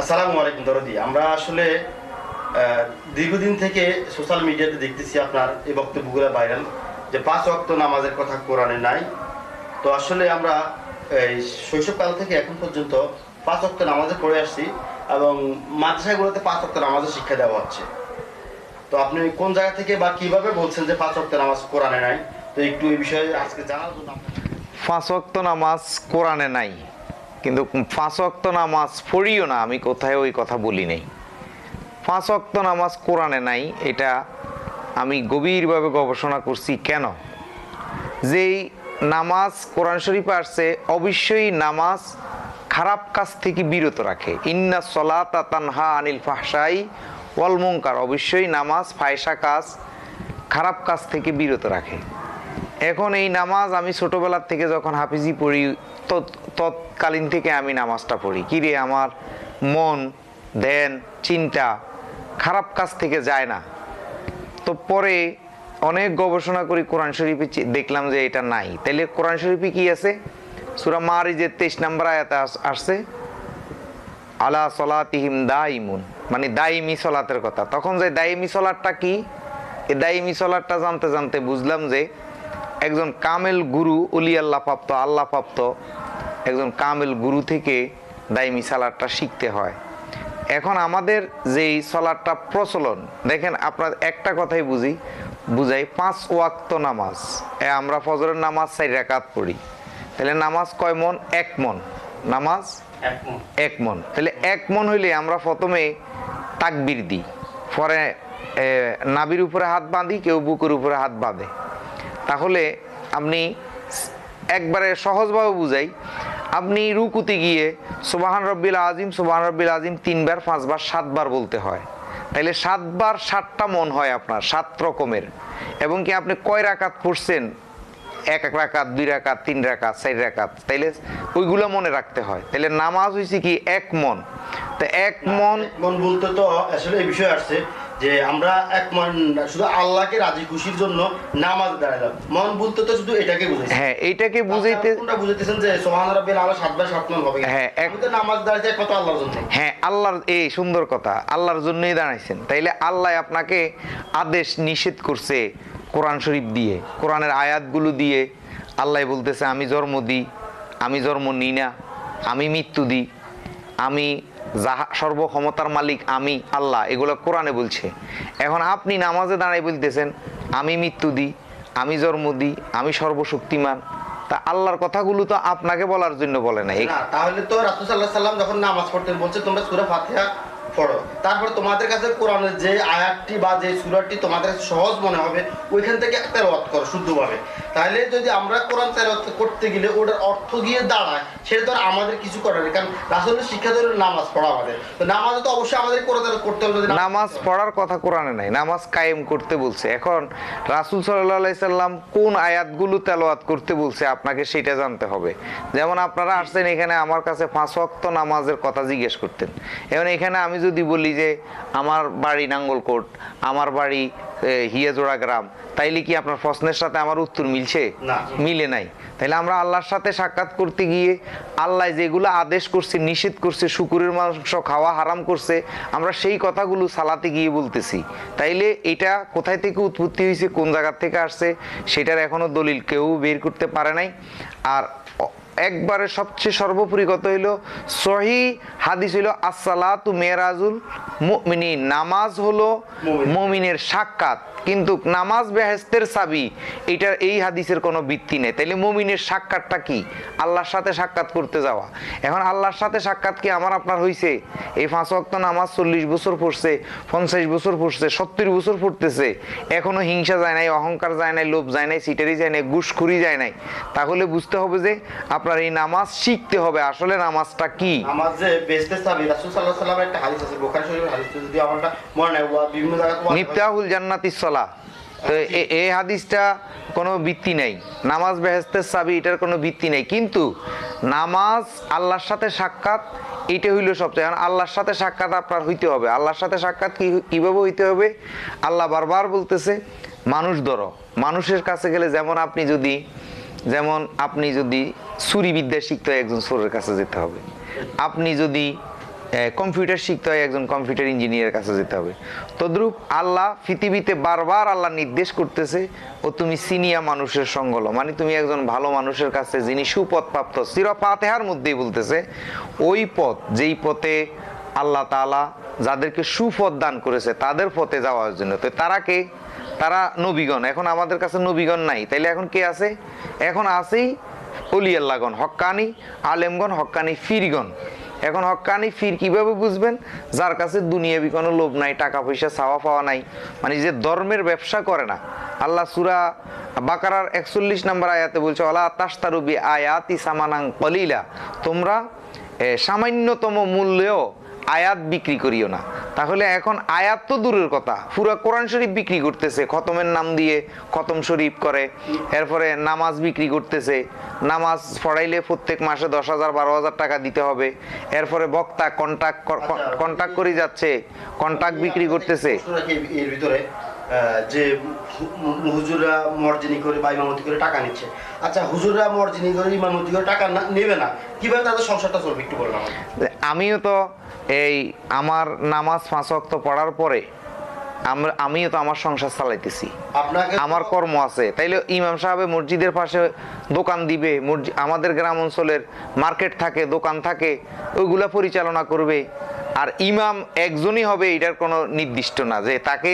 আসসালামু আলাইকুম দরদি। আমরা আসলে দীর্ঘদিন থেকে সোশ্যাল মিডিয়াতে দেখতেছি আপনার এই বক্তব্যগুলো ভাইরাল, যে পাঁচ ওয়াক্ত নামাজের কথা কোরআনে নাই। তো আসলে আমরা এই শৈশবকাল থেকে এখন পর্যন্ত পাঁচ ওয়াক্ত নামাজে পড়ে আসছি এবং মাদ্রাসাগুলোতে পাঁচ ওয়াক্ত নামাজের শিক্ষা দেওয়া হচ্ছে। তো আপনি কোন জায়গা থেকে বা কীভাবে বলছেন যে পাঁচ ওয়াক্ত নামাজ কোরআনে নাই? তো একটু এই বিষয়ে আজকে জানার জন্য পাঁচ ওয়াক্ত নামাজ কোরআনে নাই। কিন্তু পাঁচ ওয়াক্ত নামাজ পড়িও না, আমি কোথায় ওই কথা বলি নাই। পাঁচ ওয়াক্ত নামাজ কোরআনে নাই, এটা আমি গভীরভাবে গবেষণা করছি কেন? যেই নামাজ কোরআন শরীফে আসছে, অবশ্যই নামাজ খারাপ কাজ থেকে বিরত রাখে। ইন্না সলাতা তানহা আনিল ফাহসাই ওয়াল অবশ্যই নামাজ ফায়সা কাজ খারাপ কাজ থেকে বিরত রাখে। এখন এই নামাজ আমি ছোটবেলার থেকে যখন হাফিজি পড়ি তৎ- তৎকালীন থেকে আমি নামাজটা পড়ি। কিরে আমার মন, ধ্যান, চিন্তা খারাপ কাজ থেকে যায় না। তো পরে অনেক গবেষণা করি, কোরআন শরীফে দেখলাম যে এটা নাই। তাইলে কোরআন শরীফে কি আছে? সুরা মারিজের তেইশ নাম্বার আয়াতে আস- আসছে, আলা সলাতিহিম দাইমুন মানে দাইমি সলাতের কথা। তখন যে দাইমি সলাটটা কি? এই দাইমি সলাটটা জানতে জানতে বুঝলাম যে একজন কামেল গুরু অলি আল্লাহ প্রাপ্ত আল্লাহ প্রাপ্ত একজন কামেল গুরু থেকে দাইমি সালাদটা শিখতে হয়। এখন আমাদের যেই সলাদটা প্রচলন দেখেন আপনার একটা কথাই বুঝি বুঝাই পাঁচ ওয়াক্ত নামাজ। এ আমরা ফজরের নামাজ চাই রাকাত পড়ি। তাহলে নামাজ কয় মন? এক মন। নামাজ? এক মন। তাহলে এক মন হইলে আমরা প্রথমে তাকবির দিই। পরে নাবির উপরে হাত বাঁধি কেউ বুকের উপরে হাত বাঁধে। তাহলে আপনি একবারে সহজভাবে বুঝাই আপনি রুকুতে গিয়ে সুবাহান রব্বিল আজিম সুবাহান রব্বিল আজিম তিনবার পাঁচবার সাতবার বলতে হয়। তাইলে সাতবার সাতটা মন হয় আপনার সাত রকমের। এবং কি আপনি কয় রাকাত পড়ছেন? এক এক রাকাত দুই রাকাত তিন রাকাত চার রাকাত। তাইলে ওইগুলো মনে রাখতে হয়। তাইলে নামাজ হয়েছে কি এক মন। তো এক মন মন বলতে তো আসলে এই বিষয় আসছে যে আমরা এক মন শুধু আল্লাহকে রাজি খুশির জন্য নামাজ দাঁড়ালাম মন বলতে তো শুধু এটাকে বুঝাইছে। হ্যাঁ এইটাকে বুঝাইতে কোনটা বুঝাইতেছেন যে সোহান রাব্বিল আলা সাতবার সাত মন হবে হ্যাঁ, আমি তো নামাজ দাঁড়াইতে কত আল্লাহর জন্য। হ্যাঁ আল্লাহর এই সুন্দর কথা আল্লাহর জন্যই দাঁড়াইছেন। তাইলে আল্লাহ আপনাকে আদেশ নিষেধ করছে কোরআন শরীফ দিয়ে কোরআনের আয়াতগুলো দিয়ে। আল্লাহ বলতেছে আমি জন্ম দিই আমি জন্ম নিই না আমি মৃত্যু দিই আমি যাহা সর্বক্ষমতার মালিক আমি, আল্লাহ, এগুলো কোরআনে বলছে। এখন আপনি নামাজে দাঁড়াই বলতেছেন, আমি মৃত্যু দিই, আমি জন্ম দিই, আমি সর্বশক্তিমান। তা আল্লাহর কথাগুলো তো আপনাকে বলার জন্য বলে না না, তাহলে তো রাসুল সাল্লাহ সাল্লাম যখন নামাজ পড়তেন, বলছে তোমরা সুরা ফাতিহা পড়ো তারপর তোমাদের কাছে কোরআনের যে আয়াতটি বা যে সূরাটি তোমাদের সহজ মনে হবে, ওইখান থেকে তেলাওয়াত করো শুদ্ধভাবে। তাহলে যদি আমরা কোরআন তেলাওয়াত করতে গেলে ওটার অর্থ গিয়ে দাঁড়ায়, সেটা তো আমাদের কিছু করার নেই। কারণ রাসূলের শিক্ষা ধরে নামাজ পড়া আমাদের। তো নামাজে তো অবশ্যই আমাদের কোরআন তেলাওয়াত করতে হবে নামাজ পড়ার কথা কোরআনে নাই, নামাজ কায়েম করতে বলছে। এখন রাসুল সাল্লাহ সাল্লাম কোন আয়াতগুলো তেলাওয়াত করতে বলছে আপনাকে সেটা জানতে হবে। যেমন আপনারা আসছেন এখানে আমার কাছে পাঁচ ওয়াক্ত নামাজের কথা জিজ্ঞেস করতেন। এখন এখানে আমি যদি বলি যে আমার বাড়ি নাঙ্গলকোট আমার বাড়ি হিয়াজোড়া গ্রাম তাইলে কি আপনার প্রশ্নের সাথে আমার উত্তর মিলছে? মিলে নাই। তাহলে আমরা আল্লাহর সাথে সাক্ষাৎ করতে গিয়ে আল্লাহ যেগুলো আদেশ করছে নিষেধ করছে শুকুরের মাংস খাওয়া হারাম করছে আমরা সেই কথাগুলো সালাতে গিয়ে বলতেছি। তাইলে এটা কোথায় থেকে উৎপত্তি হয়েছে কোন জায়গার থেকে আসছে সেটার এখনও দলিল কেউ বের করতে পারে নাই। আর একবারে সবচেয়ে সর্বোপরি কত হইল? সহি হাদিস হইল আসসালাতু মেরাজুল মুমিনিন। নামাজ হলো মুমিনের মমিনের সাক্ষাৎ। কিন্তু নামাজ বেহেস্তের চাবি এটার এই হাদিসের কোনো ভিত্তি নেই। তাইলে মমিনের সাক্ষাৎটা কি? আল্লাহর সাথে সাক্ষাৎ করতে যাওয়া। এখন আল্লাহর সাথে সাক্ষাৎ কি আমার আপনার হইছে? এই পাঁচ ওয়াক্ত নামাজ চল্লিশ বছর পড়ছে পঞ্চাশ বছর পড়ছে সত্তর বছর পড়তেছে এখনও হিংসা যায় নাই অহংকার যায় নাই লোভ যায় নাই সিটারি যায় নাই ঘুষখুরি যায় নাই। তাহলে বুঝতে হবে যে আপনার এই নামাজ শিখতে হবে আসলে নামাজটা কি? সাবি মিফতাহুল জান্নাতি সলা এই হাদিসটা কোনো ভিত্তি নেই। নামাজ বেহেস্তের চাবি, এটার কোনো ভিত্তি নেই। কিন্তু নামাজ আল্লাহর সাথে সাক্ষাৎ এটা হইল সবচেয়ে। কারণ আল্লাহর সাথে সাক্ষাৎ আপনার হইতে হবে। আল্লাহর সাথে সাক্ষাৎ কি, কীভাবে হইতে হবে? আল্লাহ বারবার বলতেছে, মানুষ ধরো। মানুষের কাছে গেলে যেমন আপনি যদি, যেমন আপনি যদি ছুরি বিদ্যা শিখতে হয় একজন সুরের কাছে যেতে হবে। আপনি যদি কম্পিউটার শিখতে হয়, একজন কম্পিউটার ইঞ্জিনিয়ারের কাছে যেতে হবে। তদ্রূপ আল্লাহ পৃথিবীতে বারবার আল্লাহ নির্দেশ করতেছে, ও তুমি সিনিয়া মানুষের সঙ্গ মানে তুমি একজন ভালো মানুষের কাছে যিনি সুপথ প্রাপ্ত সিরা মধ্যেই বলতেছে, ওই পথ, যেই পথে আল্লাহ তাআলা যাদেরকে সুপথ দান করেছে, তাদের পথে যাওয়ার জন্য। তো তারা কে? তারা নবীগণ। এখন আমাদের কাছে নবীগণ নাই। তাইলে এখন কে আছে? এখন আছেই অলি আল্লাহগণ হক্কানি আলেমগণ হক্কানি ফিরগণ। এখন হক্কানি ফির কীভাবে বুঝবেন? যার কাছে দুনিয়াবি কোনো লোভ নাই, টাকা পয়সা ছাওয়া পাওয়া নাই মানে যে ধর্মের ব্যবসা করে না। আল্লাহ সুরা বাকারার একচল্লিশ নম্বর আয়াতে বলছে আল্লাহ তাস্তারুবি আয়াতি সামানাং কলিলা। তোমরা সামান্যতম মূল্যেও আয়াত বিক্রি করিও না। তাহলে এখন আয়াত তো দূরের কথা। পুরা কোরআন শরীফ বিক্রি করতেছে, খতমের নাম দিয়ে খতম শরীফ করে। এরপরে নামাজ বিক্রি করতেছে, নামাজ পড়াইলে প্রত্যেক মাসে দশ হাজার, বারো হাজার টাকা দিতে হবে। এরপরে বক্তা কন্ট্যাক্ট কন্ট্যাক্ট করে যাচ্ছে কন্ট্যাক্ট বিক্রি করতেছে। এর ভিতরে যে হু- হুজুররা মর্জিনি করে বা ইমামতি করে টাকা নিচ্ছে। আচ্ছা হুজুররা মর্জিনি করে ইমামতি করে টাকা নেবে না। কীভাবে তাদের সংসারটা চলবে একটু বললাম আমিও তো এই আমার নামাজ ওয়াক্ত পড়ার পরে আমরা আমিও তো আমার সংসার চালাইতেছি। আমার কর্ম আছে। তাইলে ইমাম সাহেব মসজিদের পাশে দোকান দিবে আমাদের গ্রাম অঞ্চলের মার্কেট থাকে দোকান থাকে ওইগুলা পরিচালনা করবে। আর ইমাম একজনই হবে এটার কোনো নির্দিষ্ট না যে তাকে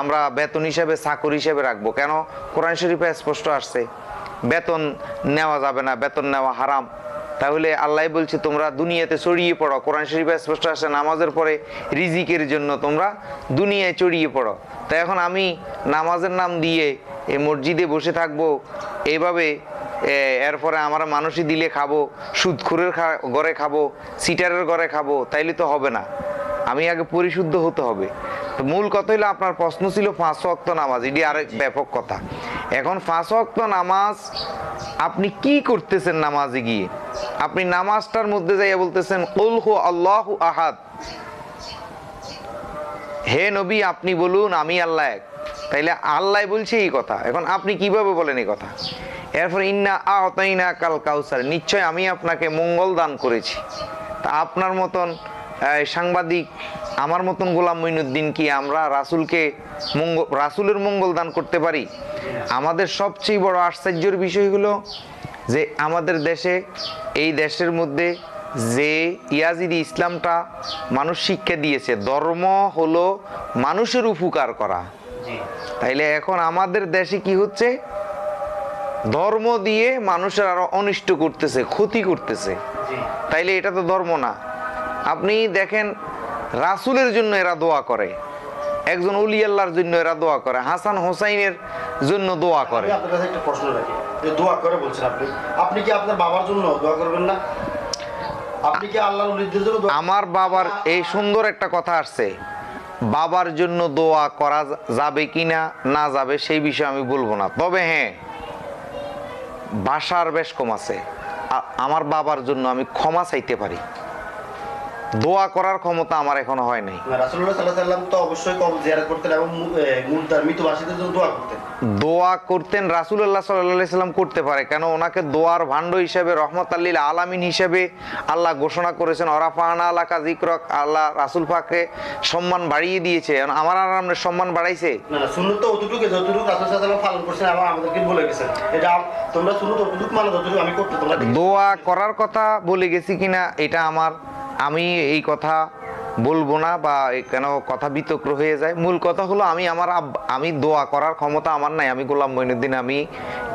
আমরা বেতন হিসাবে চাকর হিসাবে রাখব। কেন? কোরআন শরীফে স্পষ্ট আসছে বেতন নেওয়া যাবে না বেতন নেওয়া হারাম। তাহলে আল্লাহ বলছে তোমরা দুনিয়াতে ছড়িয়ে পড়ো। কোরআন শরীফে স্পষ্ট আসে নামাজের পরে রিজিকের জন্য তোমরা দুনিয়ায় ছড়িয়ে পড়ো। তো এখন আমি নামাজের নাম দিয়ে এই মসজিদে বসে থাকব এইভাবে এ, এরপরে আমরা মানুষই দিলে খাব সুদখুরের ঘরে খাব সিটারের ঘরে খাব তাইলে তো হবে না। আমি আগে পরিশুদ্ধ হতে হবে। তো মূল কথা হলো আপনার প্রশ্ন ছিল পাঁচ ওয়াক্ত নামাজ এটি আরেক ব্যাপক কথা। এখন পাঁচ ওয়াক্ত নামাজ আপনি কি করতেছেন নামাজে গিয়ে? আপনি নামাজটার মধ্যে যাইয়া বলতেছেন উলহু আল্লাহ আহাদ। হে নবী, আপনি বলুন, আমি আল্লাহ এক। তাইলে আল্লাহ বলছে এই কথা। এখন আপনি কীভাবে বলেন এই কথা? এরপর, ইন্না আতাইনা কাল কাউসার। নিশ্চয় আমি আপনাকে মঙ্গল দান করেছি। তা আপনার মতন সাংবাদিক আমার মতন গোলাম মঈনুদ্দিন কি আমরা রাসুলকে মঙ্গল রাসুলের মঙ্গল দান করতে পারি? আমাদের সবচেয়ে বড় আশ্চর্যের বিষয় হলো যে আমাদের দেশে এই দেশের মধ্যে যে ইয়াজিদি ইসলামটা মানুষ শিক্ষা দিয়েছে ধর্ম হলো মানুষের উপকার করা। তাইলে এখন আমাদের দেশে কি হচ্ছে? ধর্ম দিয়ে মানুষের আরও অনিষ্ট করতেছে ক্ষতি করতেছে। তাইলে এটা তো ধর্ম না। আপনি দেখেন রাসূলের জন্য এরা দোয়া করে। একজন উলি আল্লাহর জন্য এরা দোয়া করে। হাসান হোসাইনের জন্য দোয়া করে। আপনার কাছে একটা প্রশ্ন রাখি। দোয়া করে বলছেন আপনি। আপনি কি আপনার বাবার জন্য দোয়া করবেন না? আপনি কি আল্লাহর উলিদের জন্য আমার বাবার এই সুন্দর একটা কথা আসছে। বাবার জন্য দোয়া করা যাবে কি না না যাবে সেই বিষয়ে আমি বলব না। তবে হ্যাঁ ভাষার বেশ কম আছে। আমার বাবার জন্য আমি ক্ষমা চাইতে পারি। দোয়া করার ক্ষমতা আমার এখনও হয় নাই তো অবশ্যই কবর জিয়ারত করতেন এবং দোয়া করতেন। দোয়া করতেন রাসুল্লাহ সাল্লাম করতে পারে কেন ওনাকে দোয়ার ভাণ্ড হিসেবে রহমত আল্লিল আলামিন হিসেবে আল্লাহ ঘোষণা করেছেন ওরাফাহানা আলাকা জিক্রক আল্লাহ রাসুল পাককে সম্মান বাড়িয়ে দিয়েছে। আমার আর আপনার সম্মান বাড়াইছে? না না সুন্নত তো অতটুকু যতটুকু রাসূল সাল্লাল্লাহু আলাইহি সাল্লাম পালন করছেন আমাদেরকে বলে গেছেন? এটা তোমরা সুন্নত অতটুকু মানে যতটুকু আমি করতে তোমরা দোয়া করার কথা বলে গেছি কিনা এটা আমার আমি এই কথা বলব না বা কেন কথা বিতক্র হয়ে যায়। মূল কথা হলো আমি আমার আমি দোয়া করার ক্ষমতা আমার নাই। আমি গোলাম মঈনুদ্দিন আমি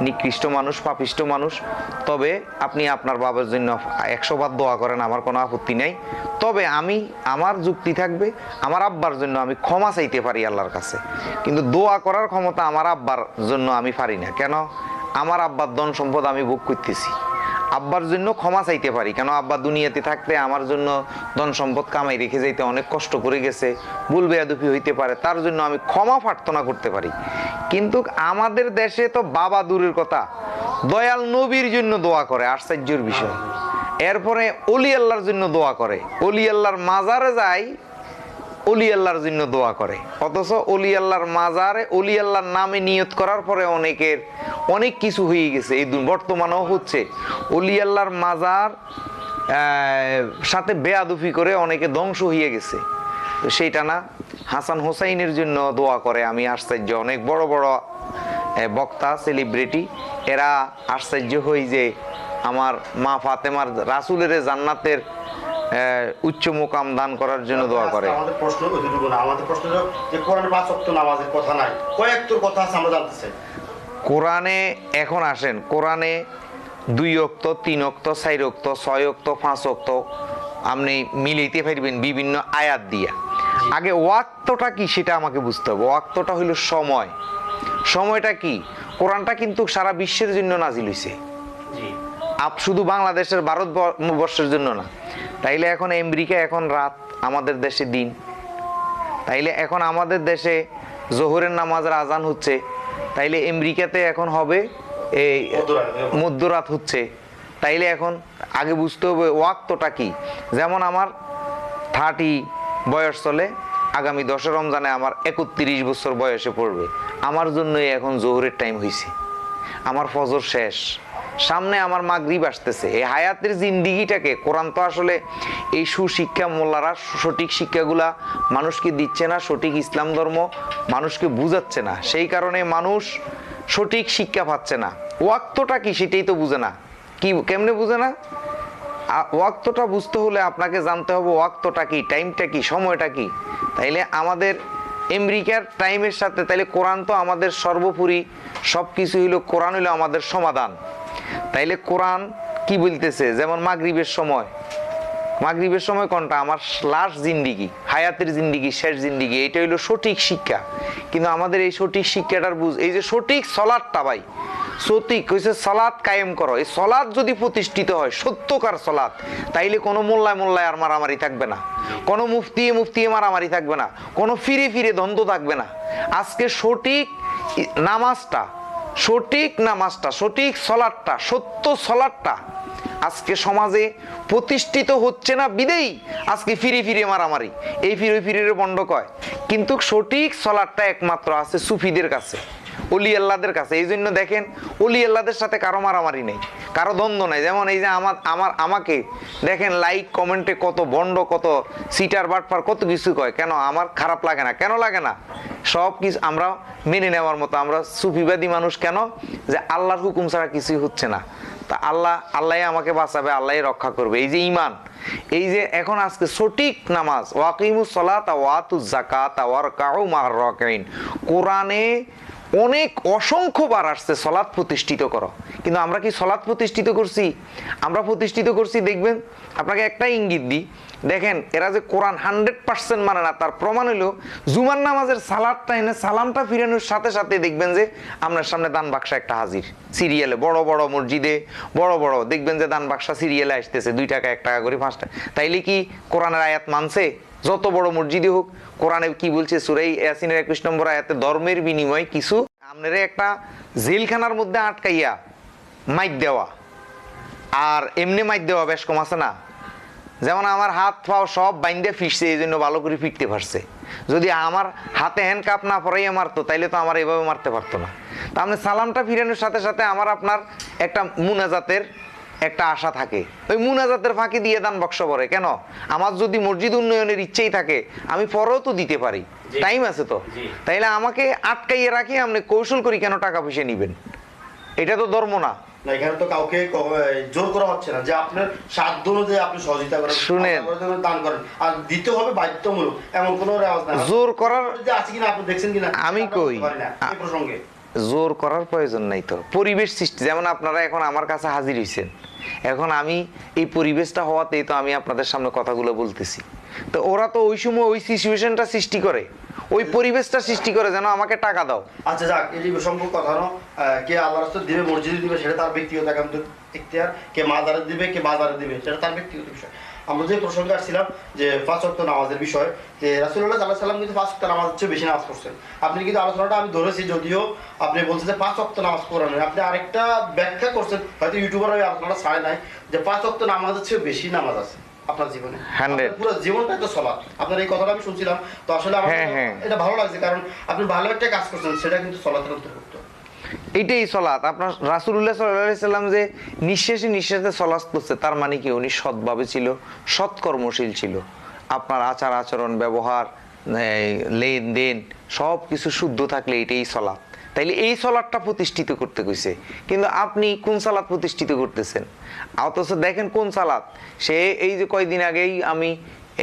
নিকৃষ্ট মানুষ, পাপিষ্ট মানুষ। তবে আপনি আপনার বাবার জন্য একশো বার দোয়া করেন, আমার কোনো আপত্তি নেই। তবে আমি, আমার যুক্তি থাকবে, আমার আব্বার জন্য আমি ক্ষমা চাইতে পারি আল্লাহর কাছে। কিন্তু দোয়া করার ক্ষমতা আমার আব্বার জন্য আমি পারি না। কেন? আমার আব্বার ধন সম্পদ আমি ভোগ করতেছি। আব্বার জন্য ক্ষমা চাইতে পারি। কেন আব্বা দুনিয়াতে থাকতে আমার জন্য ধন সম্পদ কামাই রেখে যাইতে অনেক কষ্ট করে গেছে, ভুল বেয়াদুপি হইতে পারে, তার জন্য আমি ক্ষমা প্রার্থনা করতে পারি। কিন্তু আমাদের দেশে তো বাবা দূরের কথা, দয়াল নবীর জন্য দোয়া করে, আশ্চর্যের বিষয়। এরপরে অলি আল্লাহর জন্য দোয়া করে। অলি আল্লাহর মাজারে যায় অলি আল্লাহর জন্য দোয়া করে। অথচ অলি আল্লাহর মাজারে অলি আল্লাহর নামে নিয়ত করার পরে অনেকের অনেক কিছু হয়ে গেছে এই বর্তমানেও হচ্ছে। অলি আল্লাহর মাজার সাথে বেয়াদুফি করে অনেকে ধ্বংস হয়ে গেছে। তো সেইটা না, হাসান হোসাইনের জন্য দোয়া করে। আমি আশ্চর্য, অনেক বড় বড় বক্তা সেলিব্রিটি এরা আশ্চর্য হই যে আমার মা ফাতেমার রাসুলের জান্নাতের উচ্চ মোকাম দান করার জন্য দোয়া করে। আজকে আমাদের প্রশ্ন আমাদের প্রশ্ন যে কোরআনে পাঁচ ওয়াক্ত নামাজের কথা নাই। কয়েকটোর কথা আছে আমরা জানতে চাই। কোরআনে এখন আসেন। কোরআনে দুই অক্ত তিন অক্ত চার অক্ত ছয় অক্ত পাঁচ অক্ত আপনি মিলাইতে পারবেন বিভিন্ন আয়াত দিয়া। আগে ওয়াক্তটা কি সেটা আমাকে বুঝতে হবে। ওয়াক্তটা হইল সময়। সময়টা কি? কোরআনটা কিন্তু সারা বিশ্বের জন্য নাজিল হইছে। জি। আপ শুধু বাংলাদেশের ভারতবর্ষের জন্য না। তাইলে এখন আমেরিকা, এখন রাত, আমাদের দেশে দিন। তাইলে এখন আমাদের দেশে জোহরের নামাজের আজান হচ্ছে। তাইলে আমেরিকাতে এখন হবে এই মধ্যরাত। হচ্ছে। তাইলে এখন আগে বুঝতে হবে ওয়াক্তটা কি। যেমন আমার থার্টি বয়স চলে, আগামী দশই রমজানে আমার একত্রিশ বছর বয়সে পড়বে। আমার জন্যই এখন জোহরের টাইম হয়েছে আমার ফজর শেষ। সামনে আমার মাগরিব আসতেছে। এই হায়াতের জিন্দিগিটাকে কোরআন তো আসলে এই সুশিক্ষা মোল্লারা, সঠিক শিক্ষাগুলা মানুষকে দিচ্ছে না, সঠিক ইসলাম ধর্ম মানুষকে বুঝাচ্ছে না। সেই কারণে মানুষ সঠিক শিক্ষা পাচ্ছে না। ওয়াক্তটা কি সেটাই তো বুঝে না। কি, কেমনে বুঝে না? ওয়াক্তটা বুঝতে হলে আপনাকে জানতে হবে ওয়াক্তটা কি, টাইমটা কি, সময়টা কি। তাইলে আমাদের আমেরিকার টাইমের সাথে, তাইলে কোরআন তো আমাদের সর্বোপরি সব কিছু হইল, কোরআন হইল আমাদের সমাধান। তাইলে কোরআন কি বলতেছে? যেমন মাগরিবের সময়। মাগরিবের সময় কোনটা? আমার লাস্ট জিন্দিগি, হায়াতের জিন্দিগি, শেষ জিন্দিগি এটা হইল সঠিক শিক্ষা। কিন্তু আমাদের এই সঠিক শিক্ষাটার বুঝ এই যে সঠিক সলাদটা ভাই, সঠিক হয়েছে সলাদ কায়েম করো। এই সলাদ যদি প্রতিষ্ঠিত হয়, সত্যকার সলাদ, তাইলে কোনো মোল্লায় মোল্লায় আর মারামারি থাকবে না। কোনো মুফতিয়ে মুফতিয়ে মারামারি থাকবে না। কোনো ফিরে ফিরে দ্বন্দ্ব থাকবে না। আজকে সঠিক নামাজটা সঠিক নামাজটা সঠিক সলাটটা সত্য সলাটটা আজকে সমাজে প্রতিষ্ঠিত হচ্ছে না বিদেই? আজকে ফিরে ফিরে মারামারি। এই ফিরে ফিরে বন্ড কয়? কিন্তু সঠিক সলাটটা একমাত্র আছে সুফিদের কাছে। অলি আল্লাদের কাছে। এই জন্য দেখেন, অলি আল্লাদের সাথে কারও মারামারি নেই, কারও দ্বন্দ্ব নাই। যেমন এই যে আমার আমার, আমাকে দেখেন লাইক কমেন্টে কত বন্ড কত সিটার বাটফার কত কিছু কয়। কেন? আমার খারাপ লাগে না। কেন লাগে না? সব কিছু আমরা মেনে নেওয়ার মতো, আমরা সুফিবাদী মানুষ কেন? যে আল্লাহর হুকুম ছাড়া কিছুই হচ্ছে না। তা আল্লাহ আল্লাহ আমাকে বাঁচাবে আল্লাহ রক্ষা করবে। এই যে ইমান এই যে এখন আজকে সঠিক নামাজ, ওয়াকিমুস সলাত ওয়াতু জাকাত ওয়ার কাউ মার কোরআনে অনেক অসংখ্য বার আসছে সলাৎ প্রতিষ্ঠিত করো। কিন্তু আমরা কি সলাৎ প্রতিষ্ঠিত করছি? আমরা প্রতিষ্ঠিত করছি, দেখবেন, আপনাকে একটা ইঙ্গিত দিই। দেখেন, এরা যে কোরআন হান্ড্রেড পার্সেন্ট মানে না, তার প্রমাণ হলো জুমার নামাজের সালাদটা এনে সালামটা ফিরানোর সাথে সাথে দেখবেন যে আপনার সামনে দান বাক্সা একটা হাজির। সিরিয়ালে বড় বড় মসজিদে, বড় বড়, দেখবেন যে দান বাক্সা সিরিয়ালে আসতেছে, দুই টাকা, এক টাকা করে, পাঁচ টাকা। তাইলে কি কোরআনের আয়াত মানছে? যত বড় মসজিদে হোক, কোরআনে কি বলছে? সুরাই ইয়াসিনের একুশ নম্বর আয়াতে, ধর্মের বিনিময়ে কিছু আপনারে একটা জেলখানার মধ্যে আটকাইয়া মাইক দেওয়া। আর এমনি মাইক দেওয়া বেশ কম আছে না? যেমন আমার হাত পাও সব বাইন্দে ফিরছে, এই জন্য ভালো করে ফিরতে পারছে। যদি আমার হাতে হ্যান্ড কাপ না পরাইয়া মারতো, তাইলে তো আমার এভাবে মারতে পারতো না। তা আপনি সালামটা ফিরানোর সাথে সাথে আমার আপনার একটা মুনাজাতের একটা আশা থাকে। ওই মুনাজাতের ফাঁকি দিয়ে দান বক্স পরে কেন? আমার যদি মসজিদ উন্নয়নের ইচ্ছেই থাকে আমি পরেও তো দিতে পারি। টাইম আছে তো। তাইলে আমাকে আটকাইয়ে রাখি আপনি কৌশল করি কেন টাকা পয়সা নিবেন? এটা তো ধর্ম না। না এখানে তো কাউকে জোর করা হচ্ছে না যে আপনার সাধ্য অনুযায়ী আপনি সহযোগিতা করেন শুনেন। দান করেন। আর দিতে হবে বাধ্যতামূলক এমন কোনো রেওয়াজ না জোর করার আছে কিনা আপনি দেখছেন কিনা? আমি কই। প্রসঙ্গে। জোর করার প্রয়োজন নাই তো। পরিবেশ সৃষ্টি যেমন আপনারা এখন আমার কাছে হাজির হয়েছেন এখন আমি এই পরিবেশটা হওয়াতেই তো আমি আপনাদের সামনে কথাগুলো বলতেছি। তো ওরা তো ওই সময় ওই সিচুয়েশনটা সৃষ্টি করে। ওই পরিবেশটা সৃষ্টি করে যেন আমাকে টাকা দাও। আচ্ছা যাক এই যে সম্পর্ক কথা হলো, কে আল্লাহ রাস্তা দিবে মসজিদে দিবে সেটা তার ব্যক্তিগত একান্ত ইখতিয়ার কে মাজারে দিবে কে বাজারে দিবে সেটা তার ব্যক্তিগত বিষয়। আমরা যে প্রসঙ্গে আসছিলাম যে পাঁচ ওয়াক্ত নামাজের বিষয় যে রাসুল্লাহ সাল্লাহ সাল্লাম কিন্তু পাঁচ ওয়াক্ত নামাজের চেয়ে বেশি নামাজ পড়ছেন। আপনি কিন্তু আলোচনাটা আমি ধরেছি যদিও আপনি বলছেন যে পাঁচ ওয়াক্ত নামাজ পড়ানো আপনি আরেকটা ব্যাখ্যা করছেন হয়তো ইউটিউবার ওই আলোচনাটা ছাড়ে নাই যে পাঁচ ওয়াক্ত নামাজের চেয়ে বেশি নামাজ আছে আপনার জীবনে। 100 পুরো জীবনটা তো সলাৎ। আপনার এই কথাটা আমি শুনছিলাম তো আসলে আমার হ্যাঁ, হ্যাঁ। এটা ভালো লাগছে কারণ আপনি ভালো একটা কাজ করছেন সেটা কিন্তু সলাতের অন্তর্ভুক্ত। এইটাই সলাৎ। আপনার রাসুল্লাহ সাল্লাহ সাল্লাম যে নিঃশ্বাসে নিঃশ্বাসে সলাৎ করছে, তার মানে কি উনি সৎভাবে ছিল, সৎকর্মশীল ছিল। আপনার আচার আচরণ, ব্যবহার লেনদেন সব কিছু শুদ্ধ থাকলে এটাই সলাৎ। তাইলে এই সলাদটা প্রতিষ্ঠিত করতে কইছে। কিন্তু আপনি কোন সালাদ প্রতিষ্ঠিত করতেছেন? অথচ দেখেন কোন সালাদ সে এই যে কয়দিন আগেই আমি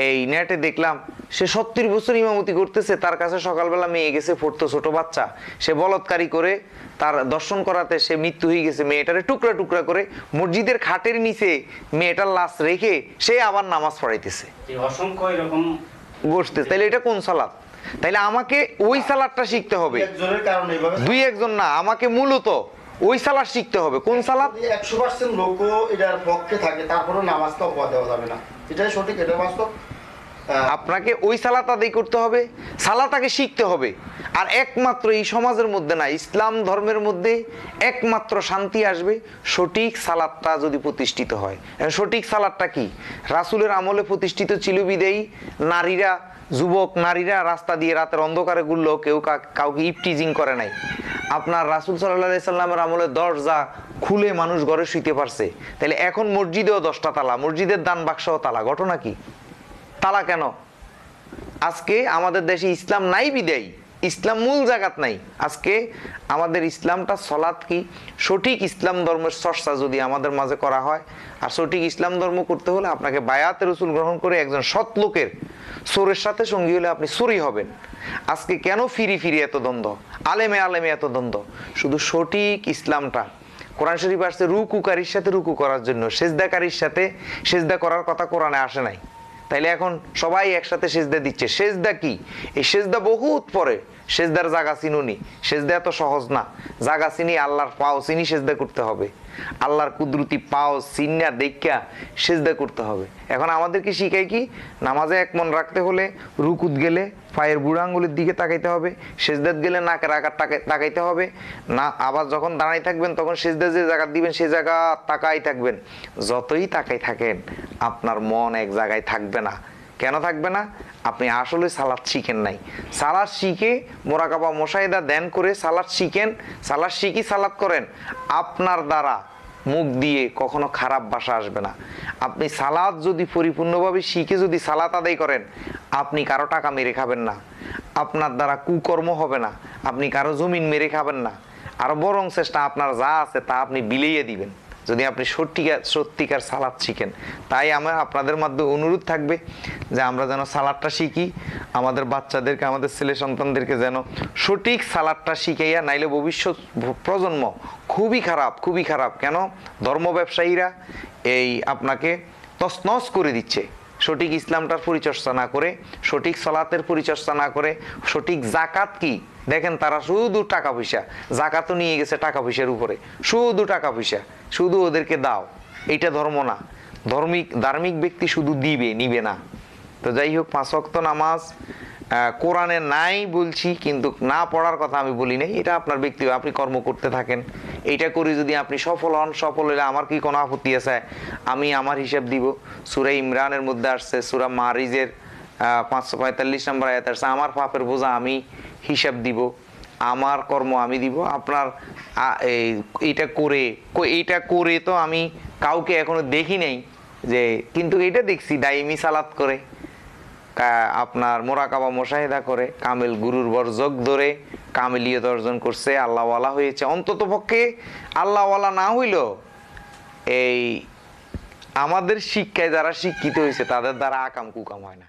এই নেটে দেখলাম সে সত্তর বছর ইমামতি করতেছে তার কাছে সকালবেলা মেয়ে গেছে পড়তো ছোট বাচ্চা। সে বলৎকারী করে তার দর্শন করাতে সে মৃত্যু হয়ে গেছে মেয়েটারে টুকরা টুকরা করে মসজিদের খাটের নিচে মেয়েটার লাশ রেখে সে আবার নামাজ পড়াইতেছে। অসংখ্য এরকম বসতে তাইলে এটা কোন সালাদ তাইলে আমাকে ওই সালাদটা শিখতে হবে। দুই একজন না আমাকে মূলত ওই সালাদ শিখতে হবে। কোন সালাদ একশো পার্সেন্ট লোকও এটার পক্ষে থাকে তারপরেও নামাজটা দেওয়া যাবে না। এটাই সঠিক এটা বাস্তব। আপনাকে ওই সালাত আদায় করতে হবে, সালাতাকে শিখতে হবে। আর একমাত্র এই সমাজের মধ্যে না, ইসলাম ধর্মের মধ্যে একমাত্র শান্তি আসবে, সঠিক সালাদটা যদি প্রতিষ্ঠিত হয়। সঠিক সালাদটা কি? রাসূলের আমলে প্রতিষ্ঠিত ছিল বিদেয়ী নারীরা, যুবক নারীরা রাস্তা দিয়ে রাতের অন্ধকারে ঘুরলেও কেউ কাউকে ইপটিজিং করে নাই। আপনার রাসূল সাল্লাহ সাল্লামের আমলে দরজা খুলে মানুষ ঘরে শুইতে পারছে। তাহলে এখন মসজিদেও দশটা তালা, মসজিদের দান বাক্সও তালা, ঘটনা কি? তালা কেন? আজকে আমাদের দেশে ইসলাম নাই বিদেই ইসলাম মূল জায়গাত নাই। আজকে আমাদের ইসলামটা সলাৎ কি? সঠিক ইসলাম ধর্মের চর্চা যদি আমাদের মাঝে করা হয়, আর সঠিক ইসলাম ধর্ম করতে হলে আপনাকে বায়াতে রসুল গ্রহণ করে একজন সৎ লোকের সোরের সাথে সঙ্গী হলে আপনি সরি হবেন। আজকে কেন ফিরি ফিরি এত দ্বন্দ্ব? আলেমে আলেমে এত দ্বন্দ্ব? শুধু সঠিক ইসলামটা, কোরআন শরীফ আসছে রুকুকারীর সাথে রুকু করার জন্য, সেজদাকারীর সাথে সেজদা করার কথা কোরআনে আসে নাই। তাইলে এখন সবাই একসাথে সেজদা দিচ্ছে। সেজদা কি? এই সেজদা বহুত পরে। সেজদার জাগা চিনুনি। সেজদা এত সহজ না। জাগা চিনি, আল্লাহর পাও চিনি, সেজদা করতে হবে। আল্লাহর কুদরতি পাও চিন্না দেখা সেজদা করতে হবে। এখন আমাদেরকে শিখাই কি, নামাজে এক মন রাখতে হলে রুকুত গেলে পায়ের বুড়া আঙ্গুলের দিকে তাকাইতে হবে, সেজদাত গেলে আকার তাকাই- তাকাইতে হবে। না, আবার যখন দাঁড়াই থাকবেন, তখন সেজদা যে জায়গা দিবেন, সে জায়গা তাকাই থাকবেন। যতই তাকাই থাকেন, আপনার মন এক জায়গায় থাকবে না। কেন থাকবে না? আপনি আসলে সালাদ শিখেন নাই। সালাদ শিখে মোরাকাবা মোশাহিদা দেন করে সালাদ শিখেন। সালাদ শিখি সালাদ করেন। আপনার দ্বারা মুখ দিয়ে কখনো খারাপ বাসা আসবে না। আপনি সালাদ যদি পরিপূর্ণভাবে শিখে যদি সালাত আদায় করেন, আপনি কারও টাকা মেরে খাবেন না। আপনার দ্বারা কুকর্ম হবে না। আপনি কারও জমিন মেরে খাবেন না। আর বরং চেষ্টা আপনার যা আছে তা আপনি বিলিয়ে দিবেন। যদি আপনি সত্যিকার সত্যিকার সালাদ শিখেন। তাই আমার আপনাদের মাধ্যমে অনুরোধ থাকবে যে আমরা যেন সালাদটা শিখি, আমাদের বাচ্চাদেরকে, আমাদের ছেলে সন্তানদেরকে যেন সঠিক সালাদটা শিখাইয়া, নাইলে ভবিষ্যৎ প্রজন্ম খুবই খারাপ খুবই খারাপ। কেন? ধর্ম ব্যবসায়ীরা এই আপনাকে তসনস করে দিচ্ছে। সঠিক ইসলামটার পরিচর্চা না করে, সঠিক সলাতের পরিচর্চা না করে, সঠিক জাকাত কি? দেখেন তারা শুধু টাকা পয়সা জাকাতও নিয়ে গেছে টাকা পয়সার উপরে। শুধু টাকা পয়সা, শুধু ওদেরকে দাও। এইটা ধর্ম না। ধর্মিক, ধার্মিক ব্যক্তি শুধু দিবে, নিবে না। তো যাই হোক, পাঁচ নামাজ কোরআনে নাই বলছি, কিন্তু না পড়ার কথা আমি বলি নাই, এটা আপনার ব্যক্তি আপনি কর্ম করতে থাকেন। এইটা করে যদি আপনি সফল হন, সফল হলে আমার কি কোনো আপত্তি আছে? আমি আমার হিসাব দিব। সুরা ইমরানের মধ্যে আসছে, সুরা মারিজের পাঁচশো পঁয়তাল্লিশ নম্বর আয়াত আসছে, আমার পাপের বোঝা আমি হিসাব দিব, আমার কর্ম আমি দিব। আপনার এই, এইটা করে এইটা করে তো আমি কাউকে এখনও দেখি নাই যে, কিন্তু এটা দেখছি দাইমি সালাত করে। আপনার মোরাকাবা মোশাহিদা করে, কামেল গুরুর বরজক ধরে কামেলিয়ত অর্জন করছে, আল্লাহওয়ালা হয়েছে। অন্তত পক্ষে আল্লাহওয়ালা না হইল এই আমাদের শিক্ষায় যারা শিক্ষিত হয়েছে, তাদের দ্বারা আকাম কুকাম হয় না।